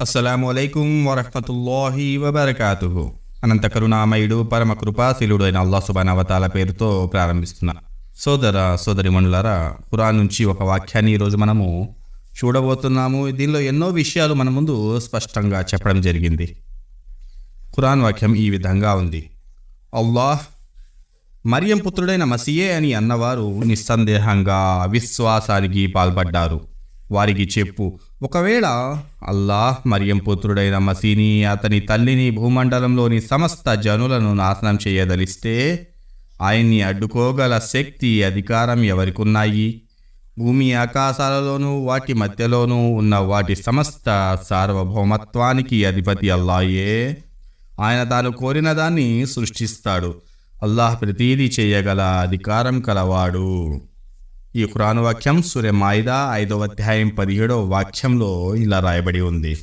అస్సలాము అలైకుం వరహతుల్లాహి వబర్కాతుహు అనంత కరుణామయుడు పరమ కృపాశీలుడు అయిన అల్లా సుబానవతాల పేరుతో ప్రారంభిస్తున్నా. సోదర సోదరి మనులారా ఖురాన్ నుంచి ఒక వాక్యాన్ని ఈరోజు మనము చూడబోతున్నాము. దీనిలో ఎన్నో విషయాలు మన ముందు స్పష్టంగా చెప్పడం జరిగింది. ఖురాన్ వాక్యం ఈ విధంగా ఉంది. అల్లాహ్ మరియం పుత్రుడైన మసియే అని అన్నవారు నిస్సందేహంగా అవిశ్వాసానికి పాల్పడ్డారు. వారికి చెప్పు. ఒకవేళ అల్లాహ్ మరియం పుత్రుడైన మసీని అతని తల్లిని భూమండలంలోని సమస్త జనులను నాశనం చేయదలిస్తే ఆయన్ని అడ్డుకోగల శక్తి అధికారం ఎవరికున్నాయి? భూమి ఆకాశాలలోనూ వాటి మధ్యలోనూ ఉన్న వాటి సమస్త సార్వభౌమత్వానికి అధిపతి అల్లాయే ఆయన తాను కోరిన దాన్ని సృష్టిస్తాడు. అల్లాహ్ ప్రతీది చేయగల అధికారం కలవాడు. ఈ ఖురాను వాక్యం సూర్య మాయిదా ఐదవ అధ్యాయం పదిహేడవ వాక్యంలో ఇలా రాయబడి ఉంది.